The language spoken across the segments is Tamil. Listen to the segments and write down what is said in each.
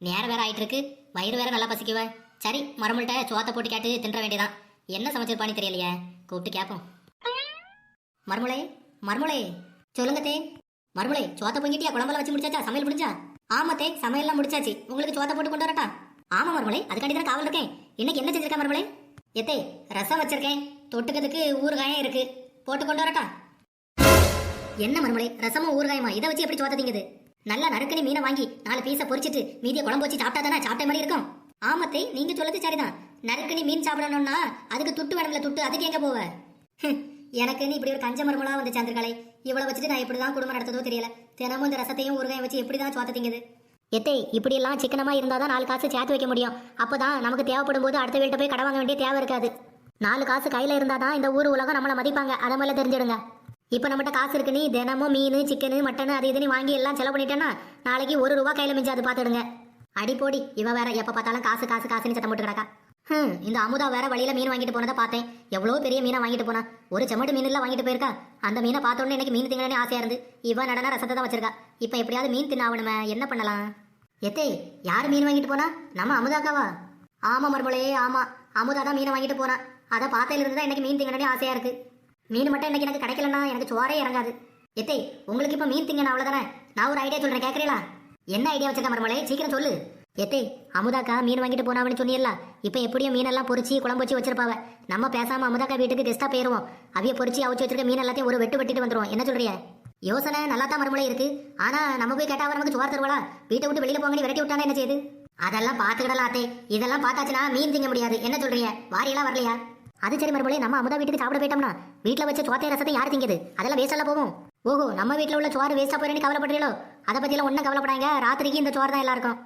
நேரம் வேற ஆயிட்டு இருக்கு வயிறு வேற நல்லா பசிக்குவ சரி மரமுள்கிட்ட சோத்தை போட்டு கேட்டு தின்ற வேண்டியதான் என்ன சமைச்சிருப்பான்னு தெரியலையே. கூப்பிட்டு கேட்போம் மர்முளே மர்முளே சொல்லுங்க தே. மர்முளே சோத்தை பொங்கிட்டியா? குழம்புல வச்சு முடிச்சாச்சா? சமையல் முடிஞ்சா? ஆமா தே சமையல்லாம் முடிச்சாச்சு. உங்களுக்கு சோத்தை போட்டு கொண்டு வரட்டா? ஆமா மர்முளை அதுக்காண்டி தான் காவல் இருக்கேன். இன்னைக்கு என்ன செஞ்சிருக்கா மர்முளை எத்தே ரசம் வச்சிருக்கேன். தொட்டுக்கிறதுக்கு ஊறுகாயம் இருக்கு. போட்டு கொண்டு வரட்டா? என்ன மர்முளை ரசமும் ஊறுகாயமா? இதை வச்சு எப்படி சோத்த திங்குது? நல்லா நறுக்கனி மீனை வாங்கி நாலு பீஸை பொரிச்சிட்டு மீதியை குழம்பு வச்சு சாப்பிட்டா தானே சாப்பிட்ட மாதிரி இருக்கும். ஆமத்தை நீங்க சொல்லது சரிதான். நறுக்கனி மீன் சாப்பிடணும்னா அதுக்கு துட்டு வேணும்ல துட்டு அதுக்கு எங்க போவ? எனக்கு நீ இப்படி ஒரு கஞ்ச மருமலா வந்து சேர்ந்திருக்காளே. இவ்வளவு வச்சுட்டு நான் இப்படிதான் குடும்பம் நடத்ததோ தெரியல. தினமும் இந்த ரசத்தையும் ஊறுகாயும் வச்சு எப்படிதான் சுவாத்த திங்குது? எத்தே இப்படி எல்லாம் சிக்கனமா இருந்தா தான் நாலு காசு சேர்த்து வைக்க முடியும். அப்பதான் நமக்கு தேவைப்படும் போது அடுத்த வீட்டை போய் கடை வாங்க வேண்டிய தேவை இருக்காது. நாலு காசு கையில இருந்தாதான் இந்த ஊர் உலகம் நம்மளை மதிப்பாங்க. அதை மேல தெரிஞ்சிடுங்க. இப்போ நம்மகிட்ட காசு இருக்கு. நீ தினமும் மீன் சிக்கனு மட்டன் அது இதுன்னு வாங்கி எல்லாம் செலவு பண்ணிட்டேன்னா நாளைக்கு ஒரு ரூபா கையில மிஞ்சாது பார்த்துடுங்க. அடி போடி இவ வேற எப்ப பார்த்தாலும் காசு காசு காசுன்னு சத்தம் போட்டு கிடக்கா. ஹம், இந்த அமுதா வேற வழியில மீன் வாங்கிட்டு போனதை பார்த்தேன். எவ்வளோ பெரிய மீனை வாங்கிட்டு போனா? ஒரு செம்மட்டு மீன் எல்லாம் வாங்கிட்டு போயிருக்கா? அந்த மீனை பார்த்தோன்னே எனக்கு மீன் திங்கணும்னு ஆசையா இருந்து. இவன் நடன ரசத்தை தான் வச்சிருக்கா. இப்போ எப்படியாவது மீன் தின்னாணுமே என்ன பண்ணலாம்? எத்தே யார் மீன் வாங்கிட்டு போனா? நம்ம அமுதாக்காவா? ஆமா மறுபடியே ஆமா. அமுதா தான் மீனை வாங்கிட்டு போனா. அதை பார்த்ததுல இருந்து தான் எனக்கு மீன் திங்கணும்னு ஆசையா இருக்கு. மீன் மட்டும் இன்னைக்கு எனக்கு கிடைக்கலன்னா எனக்கு சோறே இறங்காது. எத்தே உங்களுக்கு இப்போ மீன் திங்கணும் அவ்வளோதானே நான் ஒரு ஐடியா சொல்றேன் கேட்குறீங்களா என்ன ஐடியா வச்சிருக்க மரமலை சீக்கிரம் சொல்லு. எத்தே அமுதாக்கா மீன் வாங்கிட்டு போனாவன்னு சொன்னியல்ல இப்போ எப்படியும் மீனெல்லாம் பொறிச்சு குழம்பு வச்சு வச்சிருப்பாவ. நம்ம பேசாம அமுதாக்கா வீட்டுக்கு கெஸ்டா போயிருவோம். அவைய பொறிச்சு அவிச்சு வச்சிருக்க மீன் எல்லாத்தையும் ஒரு வெட்டு வெட்டிட்டு வந்துருவோம். என்ன சொல்றிய யோசனை நல்லா தான் மறுமலை இருக்கு. ஆனா நம்ம போய் கேட்டா நமக்கு சோறு தருவாளா? வீட்டை விட்டு வெளியில போங்கன்னு விரட்டி விட்டானா என்ன செய்யுது அதெல்லாம் பார்த்துக்கிடலாம் அத்தே. இதெல்லாம் பார்த்தாச்சுன்னா மீன் திங்க முடியாது. என்ன சொல்றீங்க? வாரியெல்லாம் வரலையா? அது சரி மறுபடியும் நம்ம அமுதா வீட்டுக்கு சாப்பிட போயிட்டோம்னா வீட்டில் வச்ச சோத்தை ரசத்தை யார் திங்கது? அதெல்லாம் வேஸ்டெல்லாம் போகும். ஓஹோ நம்ம வீட்டில் உள்ள சோறு வேஸ்டா போயிருந்து கவலைப்படுறீங்களோ அதை பத்தியெல்லாம் ஒன்றும் கவலைப்படாங்க ராத்திரிக்கு இந்த சோறு தான் எல்லாருக்கும்.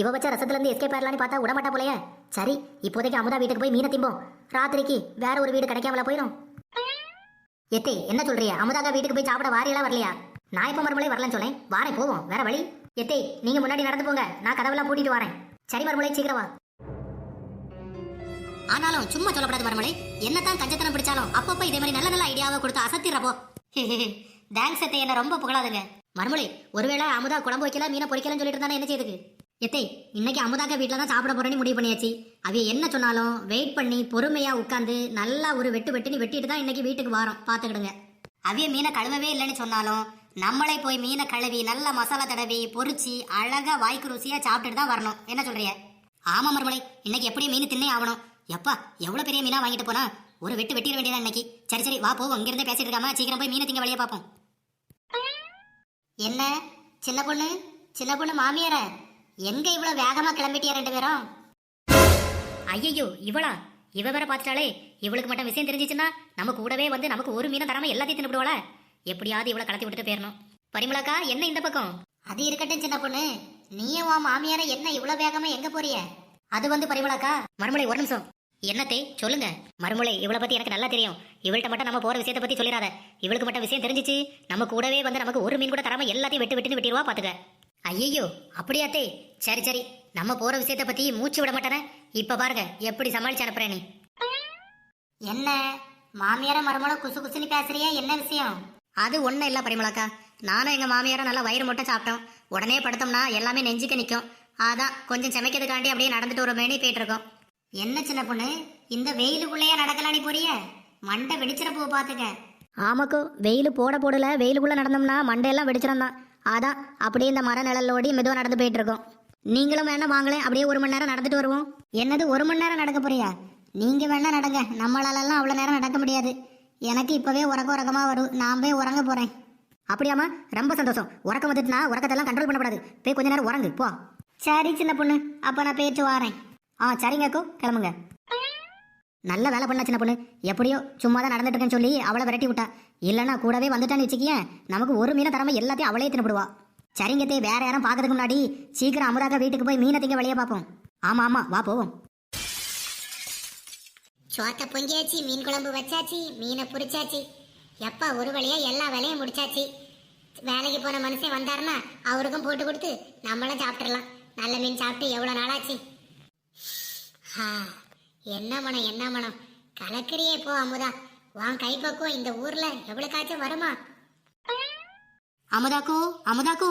இவ வச்ச ரசத்துல இருந்து எஸ்கேப் ஆயிரலான்னு பார்த்தா விடமாட்டா போலையே. சரி இப்போதைக்கு அமுதா வீட்டுக்கு போய் மீனை திம்போம். ராத்திரிக்கு வேற ஒரு வீடு கிடைக்காமல போயிடும் எத்தே என்ன சொல்றிய? அமுதாக்கா வீட்டுக்கு போய் சாப்பிட வாரியெல்லாம் வரலையா? நான் இப்ப மறுபடியும் வரலன்னு சொன்னேன். வாரேன் போவோம். வேற வழி? எத்தே நீங்க முன்னாடி நடந்து போங்க. நான் கதவெல்லாம் பூட்டிட்டு வரேன். சரி மறுபடியும் சீக்கிரம் வா. ஆனாலும் சும்மா சொல்லப்படாது மறுமலை என்னத்தான் கஞ்சத்தனம் பிடிச்சாலும் அப்பப்போ இதே மாதிரி நல்ல நல்ல ஐடியாவை கொடுத்து அசத்திடுறப்போ தேங்க்ஸ் எத்தை என்ன ரொம்ப புகழாதுங்க. மறுமொழி ஒருவேளை அமுதா குழம்பு வைக்கல மீனை பொரிக்கலன்னு சொல்லிட்டு இருந்தானே என்ன செய்யுது எத்தை இன்னைக்கு அமுதாக்க வீட்டில் தான் சாப்பிட போறேன்னு முடிவு பண்ணியாச்சு. அவிய என்ன சொன்னாலும் வெயிட் பண்ணி பொறுமையா உட்காந்து நல்லா ஒரு வெட்டு வெட்டுன்னு வெட்டிட்டு தான் இன்னைக்கு வீட்டுக்கு வரோம். பார்த்துக்கிடுங்க. அவிய மீனை கழுவவே இல்லைன்னு சொன்னாலும் நம்மளே போய் மீனை கழுவி நல்லா மசாலா தடவி பொறிச்சு அழகா வாய்க்கு ருசியா சாப்பிட்டுட்டு தான் வரணும். என்ன சொல்றிய? ஆமா மறுமலை இன்னைக்கு எப்படியும் மீன் தின்னே ஆகணும். எப்பா எவ்வளவு பெரிய மீனா வாங்கிட்டு போனா? ஒரு வெட்டு வெட்டிட வேண்டியதா இன்னைக்கு? சரி சரி வா போவோம் இங்கிருந்தே பேசிட்டு இருக்காம சீக்கிரம் போய் மீனை திங்க வழியா பார்ப்போம். என்ன? சின்ன பொண்ணு? சின்ன பொண்ணு மாமியார? எங்க இவ்வளவு வேகமா கிளம்பிட்டியா ரெண்டு பேரும்? ஐயோ இவளா? இவ வேற பார்த்துட்டாலே இவளுக்கு மட்டும் விஷயம் தெரிஞ்சிச்சுன்னா நம்ம கூடவே வந்து நமக்கு ஒரு மீனை தராம எல்லாத்தையும் தின்னுடுவாள எப்படியாவது இவளை கலத்தி விட்டுட்டு போயிடணும் பரிமளாக்கா என்ன இந்த பக்கம்? அது இருக்கட்டும் சின்ன பொண்ணு. நீயும் உன் மாமியார என்ன இவ்வளவு வேகமா எங்க போறிய? அது வந்து பரிமளாக்கா மறுமலை ஒரு நிமிஷம். என்னத்தை சொல்லுங்க. மறுமலை இவளை பத்தி எனக்கு நல்லா தெரியும். இவள்கிட்ட மட்டும் நம்ம போற விஷயத்தை பத்தி சொல்லிடாத. இவளுக்கு மட்டும் விஷயம் தெரிஞ்சிச்சு. நம்ம கூடவே வந்து நமக்கு ஒரு மீன் கூட தராம எல்லாத்தையும் வெட்டு வெட்டுன்னு வெட்டிடுவா பாத்துக்க. ஐயோ அப்படியாத்தே. சரி சரி. நம்ம போற விஷயத்தை பத்தி மூச்சு விட மாட்டேன. இப்ப பாருங்க எப்படி சமாளிச்சு அனுப்புறேன் நீ. என்ன? மாமியார மருமகளும் குசு குசுன்னு பேசுறியா என்ன விஷயம்? அது ஒண்ணும் இல்ல பரிமளாக்கா. நானும் எங்க மாமியார நல்லா வயிறு மட்டும் சாப்பிட்டோம். உடனே படுத்தோம்னா எல்லாமே நெஞ்சுக்கு நிக்கும். அதான் கொஞ்சம் சமைக்கிறதுக்காண்டி அப்படியே நடந்துட்டு ஒரு மேனி போயிட்டு இருக்கோம் என்ன சின்ன பொண்ணு? இந்த வெயிலுக்குள்ளேயே நடக்கலானி போறிய? மண்டை வெடிச்சிட போ பாத்துக்க ஆமாக்கோ வெயில் போட போடல வெயிலுக்குள்ள நடந்தோம்னா மண்டையெல்லாம் வெடிச்சிடும் தான். அதான் அப்படியே இந்த மர நிழலோடி மெதுவாக நடந்து போயிட்டு இருக்கோம் நீங்களும் வேணா வாங்களேன் அப்படியே ஒரு மணி நேரம் நடந்துட்டு வருவோம். என்னது ஒரு மணி நேரம் நடக்க போறியா? நீங்க வேணா நடங்க நம்மளாலெல்லாம் அவ்வளோ நேரம் நடக்க முடியாது. எனக்கு இப்பவே உறக்க உறக்கமா வரும். நான் போய் உறங்க போறேன். அப்படியாம்மா ரொம்ப சந்தோஷம். உறக்கம் வந்துட்டுனா உறக்கத்தெல்லாம் கண்ட்ரோல் பண்ணக்கூடாது. போய் கொஞ்ச நேரம் உறங்கு போ. சரி சின்ன பொண்ணு அப்ப நான் பேச்சு வாரேன். ஆ சரிங்க அக்கோ. கிளம்புங்க. நல்ல வேலை பண்ண சின்ன பொண்ணு. எப்படியோ சும்மா தான் நடந்துட்டு இருக்கேன்னு சொல்லி அவளை விரட்டி விட்டா. இல்லைன்னா கூடவே வந்துட்டான்னு வச்சுக்கியேன் நமக்கு ஒரு மீனை தராம எல்லாத்தையும் அவளே தின்னுடுவா சரிங்க தே வேற யாரும் பார்க்கறதுக்கு முன்னாடி சீக்கிரம் அமுதாக்கா வீட்டுக்கு போய் மீனை திங்க வெளியே பார்ப்போம் ஆமா ஆமா வா போவோம். சோத்த பொங்கியாச்சு மீன் குழம்பு வச்சாச்சு மீனை பொரிச்சாச்சு. எப்பா ஒரு வழியா எல்லா வேலையும் முடிச்சாச்சு. வேலைக்கு போன மனுஷன் வந்தாருன்னா அவருக்கும் போட்டு கொடுத்து நம்மளும் சாப்பிட்றலாம் நல்ல மீன் சாப்பிட்டு எவ்வளோ நாளாச்சு? என்ன மனம் என்ன மனம்? கலக்கிறியே போ அமுதா. உன் கைப்பக்குவம் இந்த ஊர்ல எவ்வளவுக்காச்சும் வருமா? அமுதாக்கோ அமுதாக்கோ.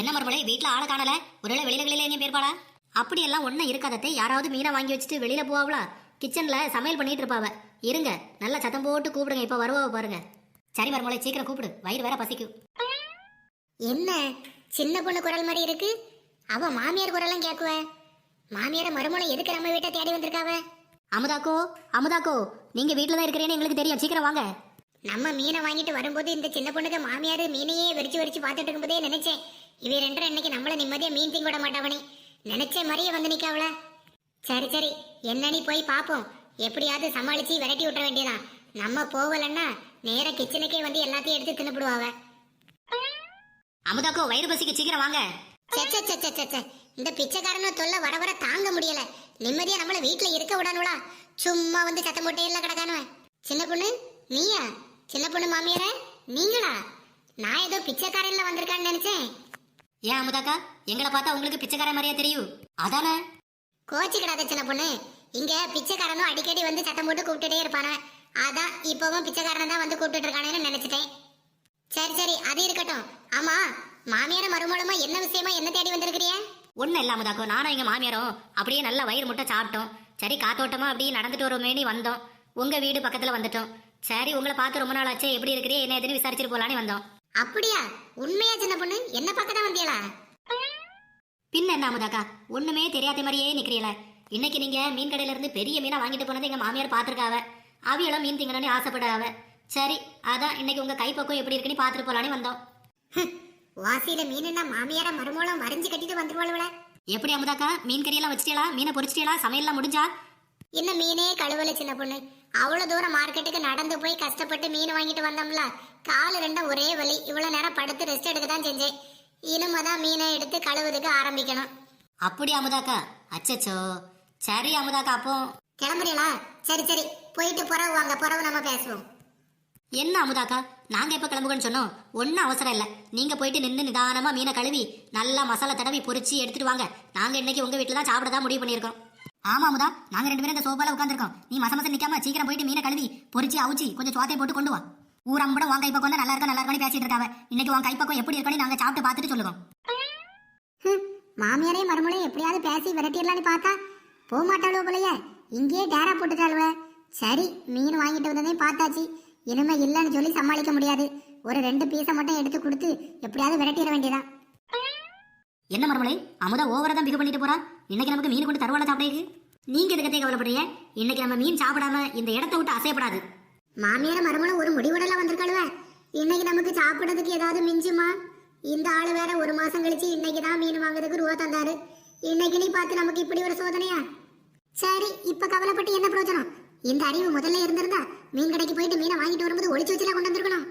என்ன மறுமலை வீட்ல ஆளை காணல? ஒருவேளை வெளியில எங்கேயும் போயிருப்பாளா? அப்படியெல்லாம் ஒன்றும் இருக்காதத்தை. யாராவது மீனை வாங்கி வச்சுட்டு வெளியில போவாங்களா கிச்சன்ல சமையல் பண்ணிட்டு இருப்பாவ. இருங்க நல்லா சத்தம் போட்டு கூப்பிடுங்க. இப்போ வருவாவ பாருங்க. சரி மறுமலை சீக்கிரம் கூப்பிடு. வயிறு வேற பசிக்கும் என்ன? சின்ன பொண்ணு குரல் மாதிரி இருக்கு? அவ மாமியார் குரலாம் கேக்குவ மாமியார மருமலை எதுக்கு நம்ம வீட்டை தேடி வந்திருக்காவ? அமுதாக்கோ அமுதாக்கோ நீங்க வீட்டில் தான் இருக்கிறேன்னு எங்களுக்கு தெரியும். சீக்கிரம் வாங்க. நம்ம மீனை வாங்கிட்டு வரும்போது இந்த சின்ன பொண்ணுக்கு மாமியார் மீனையே வெறிச்சு வெறிச்சு பார்த்துட்டு இருக்கும்போதே நினைச்சேன். இவ ரெண்டரை இன்னைக்கு நம்மள நிம்மதியா மீன் திங்க விட மாட்டாவனே. நினைச்ச மாதிரியே வந்து நிக்காவல சரி சரி. என்னன்னு போய் பாப்போம். எப்படியாவது சமாளிச்சு விரட்டி விட்டுற வேண்டியதான் நம்ம போகலன்னா நேர கிச்சனுக்கே வந்து எல்லாத்தையும் எடுத்து தின்னுபிடுவாவ. அமுதாக்கோ வயிறு பசிக்கு சீக்கிரம் வாங்க. ச்சே, ச்சே, ச்சே, ச்சே, ச்சே, ச்சே. இந்த பிச்சைக்காரன தொல்லை வர வர தாங்க முடியல. நிம்மதியா நம்மள வீட்ல இருக்க விடணும்லா. சும்மா வந்து சத்தம் போட்டே இல்ல கிடக்கானுவன். சின்ன பொண்ணு நீயா? சின்ன பொண்ணு மாமியார? நீங்களா? நான் ஏதோ பிச்சைக்காரன்ல வந்திருக்கான்னு நினைச்சேன். ஏன் அமுதாக்கா? எங்களை பார்த்தா உங்களுக்கு பிச்சைக்கார மாதிரியா தெரியும் அதானே? கோச்சிக்கிடாத சின்ன பொண்ணு. இங்க பிச்சைக்காரனும் அடிக்கடி வந்து சத்தம் போட்டு கூப்பிட்டுட்டே இருப்பானே அதான் இப்பவும் பிச்சைக்காரன் தான் வந்து கூப்பிட்டு இருக்கானேன்னு நினைச்சிட்டேன். சரி சரி அது இருக்கட்டும். ஆமா மாமியார மருமகளுமா என்ன விஷயமா என்ன தேடி வந்திருக்கிறியா? ஒன்றும் இல்லை அமுதாக்கோ நானும் எங்கள் மாமியாரும் அப்படியே நல்லா வயிறு முட்டை சாப்பிட்டோம். சரி காத்தோட்டமா அப்படியே நடந்துட்டு வருமேனி வந்தோம். உங்க வீடு பக்கத்துல வந்துட்டோம். சரி உங்களை பார்த்து ரொம்ப நாள் ஆச்சே. எப்படி இருக்கிறே என்ன எதுன்னு விசாரிச்சுட்டு போலான்னு வந்தோம். அப்படியா? உண்மையா சின்ன பொண்ணு? என்ன பக்கம் தான் வந்தியலா? பின்ன என்ன அமுதாக்கா ஒண்ணுமே தெரியாத மாதிரியே நிக்கிறீல இன்னைக்கு நீங்க மீன் கடையில இருந்து பெரிய மீனா வாங்கிட்டு போனதை எங்க மாமியார் பாத்திருக்காவ அவியெல்லாம் மீன் திங்கணும்னு ஆசைப்படாவ சரி அதான் இன்னைக்கு உங்க கைப்பக்கம் எப்படி இருக்குன்னு பாத்துட்டு போலான்னு வந்தோம். வாசியில மீனுன்னா மாமியார மருமகளும் மறைஞ்சு கட்டிட்டு வந்துருவாளுவல எப்படி அமுதாக்கா? மீன் கறியெல்லாம் வச்சிட்டீங்களா மீனை பொரிச்சிட்டீங்களா சமையல்லாம் முடிஞ்சா? இன்னும் மீனே கழுவல சின்ன பொண்ணு. அவ்வளவு தூரம் மார்க்கெட்டுக்கு நடந்து போய் கஷ்டப்பட்டு மீன் வாங்கிட்டு வந்தோம்ல. காலு ரெண்டும் ஒரே வலி. இவ்வளவு நேரம் படுத்து ரெஸ்ட் எடுக்க தான் செஞ்சேன். இனிமே தான் மீனை எடுத்து கழுவுறதுக்கு ஆரம்பிக்கணும். அப்படி அமுதாக்கா? அச்சச்சோ. சரி அமுதாக்கா அப்போ. கிளம்புறீங்களா? சரி சரி. போயிட்டு புறவு வாங்க. புறவு நம்ம பேசுவோம். என்ன அமுதாக்கா? நாங்க எப்ப கிளம்புகன்னு சொன்னோம். ஒன்றும் அவசரம் இல்லை. நீங்க போயிட்டு நின்று நிதானமா மீனை கழுவி நல்லா மசாலா தடவி பொறிச்சு எடுத்துட்டு வாங்க. நாங்க இன்னைக்கு உங்க வீட்டுல தான் சாப்பிட தான் முடிவு பண்ணியிருக்கோம் ஆமா அமுதா. நாங்க ரெண்டு பேரும் இந்த சோபால உட்காந்துருக்கோம் நீ மச மசம் நிக்காம சீக்கிரம் போயிட்டு மீனை கழுவி பொறிச்சு அவுச்சி கொஞ்சம் சுவாத்தை போட்டு கொண்டு வா. ஊரம்பட உன் கைப்பக்கம் வந்து நல்லா இருக்கா நல்லா இருக்கான்னு பேசிட்டு இருக்காவ. இன்னைக்கு உன் கைப்பக்கம் எப்படி இருக்கணும் நாங்க சாப்பிட்டு பார்த்துட்டு சொல்லுவோம். மாமியாரையும் மருமகளையும் எப்படியாவது பேசி விரட்டிடலாம்னு பார்த்தா போக மாட்டாளோ போலயே. இங்கேயே டேரா போட்டுட்டாளுவ. சரி மீன் வாங்கிட்டு வந்ததே பார்த்தாச்சு. இனிமே இல்லைன்னு சொல்லி சமாளிக்க முடியாது. ஒரு ரெண்டு பீஸை மட்டும் எடுத்து கொடுத்து எப்படியாவது விரட்டிட வேண்டியதான் என்ன மருமலை அமுதா ஓவரா தான் பிகு பண்ணிட்டு போறா? இன்னைக்கு நமக்கு மீன் கொண்டு தருவாள சாப்பிடுக்கு நீங்க எதுக்கத்தே கவலைப்படுறீங்க? இன்னைக்கு நம்ம மீன் சாப்பிடாம இந்த இடத்த விட்டு அசையப்படாது. மாமியார மருமகளும் ஒரு முடிவுடல வந்திருக்காளுவ. இன்னைக்கு நமக்கு சாப்பிடறதுக்கு ஏதாவது மிஞ்சுமா? இந்த ஆளு வேற ஒரு மாசம் கழிச்சு இன்னைக்கு தான் மீன் வாங்குறதுக்கு ரூபா தந்தாரு. இன்னைக்கு நீ பார்த்து நமக்கு இப்படி ஒரு சோதனையா? சரி இப்ப கவலைப்பட்டு என்ன பிரயோஜனம்? இந்த அறிவு முதல்ல இருந்திருந்தா மீன் கடைக்கு போயிட்டு மீனை வாங்கிட்டு வரும்போது ஒளிச்சு வச்சுலாம் கொண்டு வந்திருக்கணும்.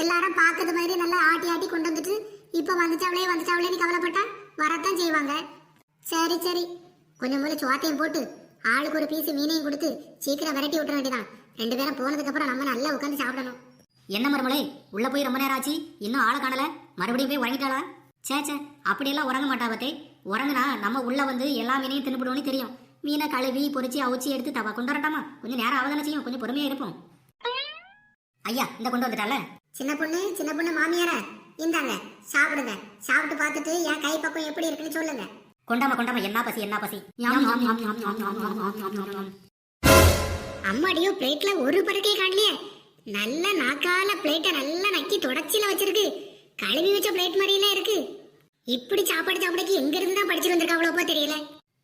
எல்லாரும் பார்க்கறது மாதிரி நல்லா ஆட்டி ஆட்டி கொண்டு வந்துட்டு இப்ப வந்துச்சாவளே வந்துச்சாவளேன்னு கவலைப்பட்டா வரத்தான் செய்வாங்க. சரி சரி. கொஞ்சம் முதல்ல சோத்தையும் போட்டு ஆளுக்கு ஒரு பீஸ் மீனையும் கொடுத்து சீக்கிரம் விரட்டி விட்டுற வேண்டியதான் ரெண்டு பேரும் போனதுக்கு அப்புறம் நம்ம நல்லா உட்காந்து சாப்பிடணும். என்ன மருமலை உள்ள போய் ரொம்ப நேரம் ஆச்சு. இன்னும் ஆளை காணல. மறுபடியும் போய் உறங்கிட்டாளா? சே சே அப்படியெல்லாம் உறங்க மாட்டா பார்த்தே உறங்குனா நம்ம உள்ள வந்து எல்லா மீனையும் தின்னுபிடுவோன்னு தெரியும். மீனை கழுவி பொறிச்சு அவிச்சு எடுத்து தவா கொண்டு வரட்டாமா கொஞ்சம் நேரம் ஆவதான செய்யும் கொஞ்சம் பொறுமையா இருப்போம் ஐயா இந்த கொண்டு வந்துட்டால சின்ன பொண்ணு சின்ன பொண்ணு மாமியார இந்தாங்க சாப்பிடுங்க சாப்பிட்டு பார்த்துட்டு என் கை பக்கம் எப்படி இருக்குன்னு சொல்லுங்க கொண்டாம கொண்டாம என்ன பசி என்ன பசி அம்மாடியோ பிளேட்ல ஒரு பருக்கையை காணலையே நல்ல நாக்கால பிளேட்டை நல்லா நக்கி தொடச்சில வச்சிருக்கு கழுவி வச்ச பிளேட் மாதிரியெல்லாம் இருக்கு இப்படி சாப்பாடு சாப்பிடக்கு எங்க இருந்து தான் படிச்சுட்டு வந்திருக்காவளோப்போ தெரியல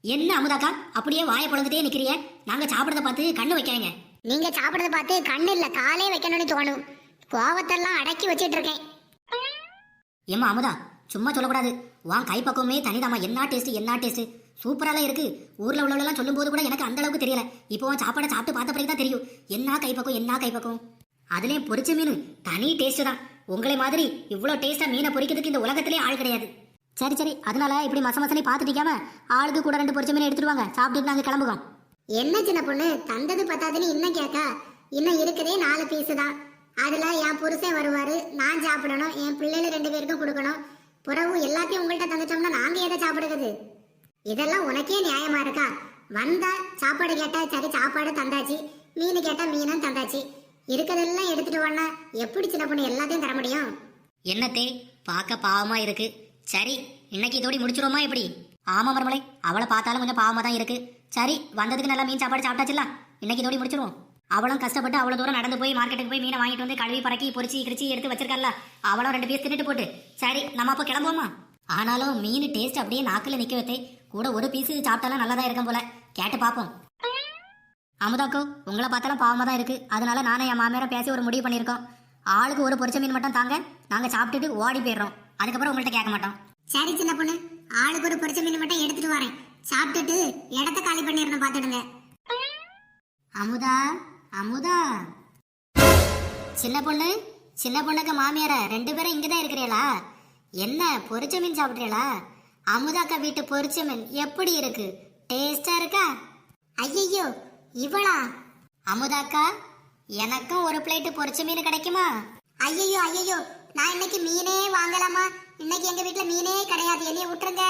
என்ன அமுதாக்கா? அப்படியே வாயை பொழந்துட்டே நிக்கிறிய நாங்க சாப்பிடறத பார்த்து கண்ணு வைக்காங்க நீங்க சாப்பிடறத பார்த்து கண்ணு இல்ல காலே வைக்கணும்னு தோணும். கோவத்தெல்லாம் அடக்கி வச்சிட்டு இருக்கேன். ஏம்மா அமுதா சும்மா சொல்லக்கூடாது. வான் கை பக்கமே தனிதாம்மா. என்ன டேஸ்ட் என்ன டேஸ்ட் சூப்பராலாம் இருக்கு. ஊர்ல உள்ளவளெல்லாம் சொல்லும் போது கூட எனக்கு அந்த அளவுக்கு தெரியல. இப்போ சாப்பாடை சாப்பிட்டு பார்த்த பிறகு தான் தெரியும். என்ன கைப்பக்கம் என்ன கைப்பக்கம் அதுலயும் பொரிச்ச மீன் தனி டேஸ்ட் தான். உங்களை மாதிரி இவ்வளோ டேஸ்டா மீனை பொரிக்கிறதுக்கு இந்த உலகத்திலே ஆள் கிடையாது. சரி சரி. அதனால இப்படி மச மசனே பார்த்துட்டிக்காம ஆளுக்கு கூட ரெண்டு பொரிச்ச மீன் எடுத்துட்டு வாங்க சாப்பிட்டுட்டு நாங்க கிளம்புவோம் என்ன சின்ன பொண்ணு? தந்தது பத்தாதுன்னு இன்னும் கேட்கா இன்னும் இருக்குதே நாலு பீஸ் தான். அதுல என் புருஷன் வருவாரு. நான் சாப்பிடணும். என் பிள்ளைகள் ரெண்டு பேருக்கும் கொடுக்கணும். புறவு எல்லாத்தையும் உங்கள்கிட்ட தந்துட்டோம்னா நாங்க எதை சாப்பிடுறது? இதெல்லாம் உனக்கே நியாயமா இருக்கா? வந்தா சாப்பாடு கேட்டா சரி சாப்பாடு தந்தாச்சு. மீன் கேட்டா மீனும் தந்தாச்சு. இருக்கதெல்லாம் எடுத்துட்டு வானா எப்படி சின்ன பொண்ணு எல்லாத்தையும் தர முடியும்? என்னத்தே பார்க்க பாவமா இருக்கு. சரி இன்னைக்கு இதோடி முடிச்சிருவோமா எப்படி? ஆமா மருமலை அவளை பார்த்தாலும் கொஞ்சம் பாவமா தான் இருக்கு. சரி வந்ததுக்கு நல்லா மீன் சாப்பாடு சாப்பிட்டாச்சுல இன்னைக்கு இதோடி முடிச்சிருவோம். அவளும் கஷ்டப்பட்டு அவ்வளோ தூரம் நடந்து போய் மார்க்கெட்டுக்கு போய் மீனை வாங்கிட்டு வந்து கழுவி பறக்கி பொரிச்சு கிரிச்சி எடுத்து வச்சிருக்கல அவளும் ரெண்டு பீஸ் தின்னுட்டு போட்டு. சரி நம்ம அப்போ கிளம்புவோமா? ஆனாலும் மீன் டேஸ்ட் அப்படியே நாக்கில் நிற்க வைத்தே கூட ஒரு பீஸ் சாப்பிட்டாலும் நல்லா தான் இருக்கும் போல. கேட்டு பார்ப்போம் அமுதாக்கோ உங்களை பார்த்தாலும் பாவமாக தான் இருக்கு. அதனால நானே என் மாமியாரை பேசி ஒரு முடிவு பண்ணியிருக்கோம். ஆளுக்கு ஒரு பொரிச்ச மீன் மட்டும் தாங்க நாங்கள் சாப்பிட்டுட்டு ஓடி போயிடுறோம். அதுக்கப்புறம் உங்கள்கிட்ட கேட்க மாட்டோம். சரி சின்ன பொண்ணு. ஆளுக்கு ஒரு பொரிச்ச மீன் மட்டும் எடுத்துட்டு வரேன். சாப்பிட்டுட்டு இடத்த காலி பண்ணிடணும் பார்த்துடுங்க. அமுதா அமுதா. சின்ன பொண்ணு சின்ன பொண்ணுக்கு மாமியார ரெண்டு பேரும் இங்கே தான் இருக்கிறீங்களா என்ன பொரிச்ச மீன் சாப்பிட்றீங்களா அமுதாக்கா வீட்டு பொரிச்ச மீன் எப்படி இருக்கு? டேஸ்டா இருக்கா? ஐயையோ இவளா? அமுதாக்கா எனக்கும் ஒரு பிளேட்டு பொரிச்ச மீன் கிடைக்குமா? ஐயையோ ஐயையோ நான் இன்னைக்கு மீனே வாங்கலாமா? இன்னைக்கு எங்க வீட்டுல மீனே கிடையாது. என்னைய விட்டுருங்க.